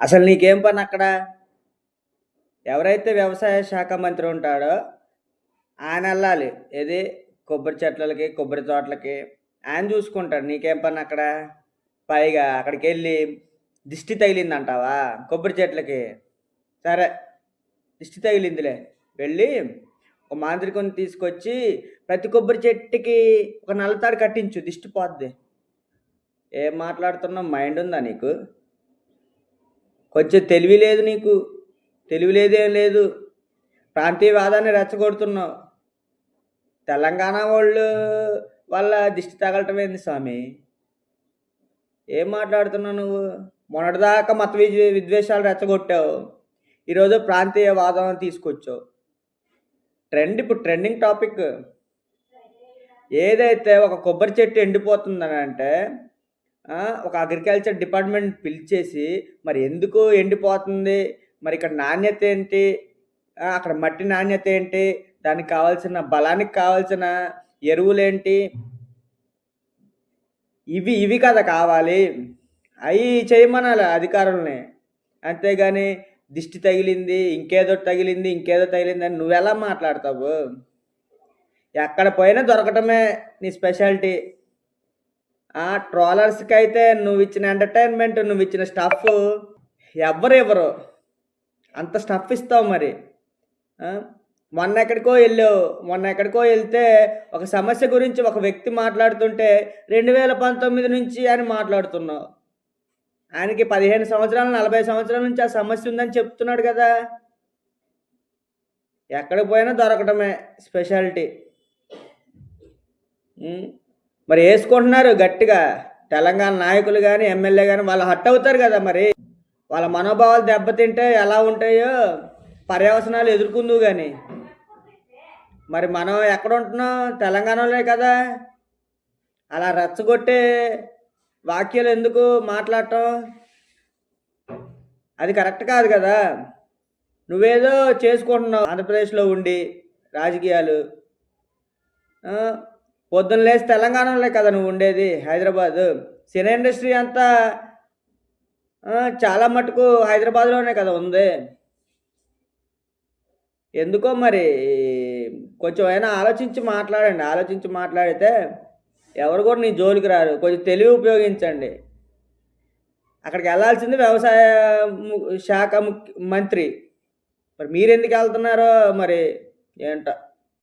అసలు నీకేం పని అక్కడ? ఎవరైతే వ్యవసాయ శాఖ మంత్రి ఉంటాడో ఆయన వెళ్ళాలి. ఏది? కొబ్బరి చెట్లకి కొబ్బరి తోటలకి. ఆయన చూసుకుంటాడు. నీకేం పని అక్కడ? పైగా అక్కడికి వెళ్ళి దిష్టి తగిలిందంటావా? కొబ్బరి చెట్లకి. సరే. దిష్టి తగిలిందిలే. వెళ్ళి ఒక మాంత్రికుని తీసుకొచ్చి ప్రతి కొబ్బరి చెట్టుకి ఒక నల్లతాడు కట్టించు. దిష్టి పోద్ది. ఏం మాట్లాడుతున్నావు? మైండ్ ఉందా నీకు? కొంచెం తెలివి లేదు నీకు. తెలివి లేదేం లేదు. ప్రాంతీయవాదాన్ని రెచ్చగొడుతున్నావు. తెలంగాణ వాళ్ళు వాళ్ళ దిష్టి తగలటం ఏంది స్వామి? ఏం మాట్లాడుతున్నావు నువ్వు? మొన్నటిదాకా మత విద్వే విద్వేషాలు రెచ్చగొట్టావు. ఈరోజు ప్రాంతీయవాదం తీసుకొచ్చావు. ట్రెండ్ ఇప్పుడు ట్రెండింగ్ టాపిక్. ఏదైతే ఒక కొబ్బరి చెట్టు ఎండిపోతుందని అంటే ఆ, ఒక అగ్రికల్చర్ డిపార్ట్మెంట్ పిలిచేసి మరి ఎందుకు ఎండిపోతుంది? మరి ఇక్కడ నాణ్యత ఏంటి? ఆ, అక్కడ మట్టి నాణ్యత ఏంటి? దానికి కావాల్సిన బలానికి కావాల్సిన ఎరువులేంటి? ఇవి ఇవి కదా కావాలి. అవి చేయమనాలి అధికారుల్ని. అంతేగాని దిష్టి తగిలింది ఇంకేదో తగిలింది ఇంకేదో తగిలింది అని నువ్వెలా మాట్లాడతావు? ఎక్కడ పోయినా దొరకటమే నీ స్పెషాలిటీ ట్రోలర్స్కి అయితే నువ్వు ఇచ్చిన ఎంటర్టైన్మెంట్ నువ్వు ఇచ్చిన స్టఫ్ ఎవ్వరు ఇవ్వరు అంత స్టఫ్ ఇస్తావు మరి. మొన్న ఎక్కడికో వెళ్ళావు. మొన్న ఎక్కడికో వెళ్తే ఒక సమస్య గురించి ఒక వ్యక్తి మాట్లాడుతుంటే రెండు వేల పంతొమ్మిది నుంచి అని మాట్లాడుతున్నావు. ఆయనకి పదిహేను సంవత్సరాలు నలభై సంవత్సరాల నుంచి ఆ సమస్య ఉందని చెప్తున్నాడు కదా. ఎక్కడికి పోయినా దొరకటమే స్పెషాలిటీ. మరి వేసుకుంటున్నారు గట్టిగా. తెలంగాణ నాయకులు కానీ ఎమ్మెల్యే కానీ వాళ్ళు హట్ అవుతారు కదా మరి. వాళ్ళ మనోభావాలు దెబ్బతింటే ఎలా ఉంటాయో పర్యవసనాలు ఎదుర్కొందువు కానీ మరి మనం ఎక్కడ ఉంటున్నాం? తెలంగాణలోనే కదా. అలా రెచ్చగొట్టే వాక్యాలు ఎందుకు మాట్లాడటం? అది కరెక్ట్ కాదు కదా. నువ్వేదో చేసుకుంటున్నావు. ఆంధ్రప్రదేశ్లో ఉండి రాజకీయాలు. పొద్దున్న లేచి తెలంగాణలో కదా నువ్వు ఉండేది హైదరాబాద్. సినీ ఇండస్ట్రీ అంతా చాలా మటుకు హైదరాబాద్లోనే కదా ఉంది. ఎందుకో మరి కొంచెం అయినా ఆలోచించి మాట్లాడండి ఆలోచించి మాట్లాడితే ఎవరు కూడా నీ జోలికి రారు. కొంచెం తెలివి ఉపయోగించండి. అక్కడికి వెళ్ళాల్సింది వ్యవసాయ ము- శాఖ ముఖ్య మంత్రి. మరి మీరు ఎందుకు వెళ్తున్నారో మరి ఏంటో.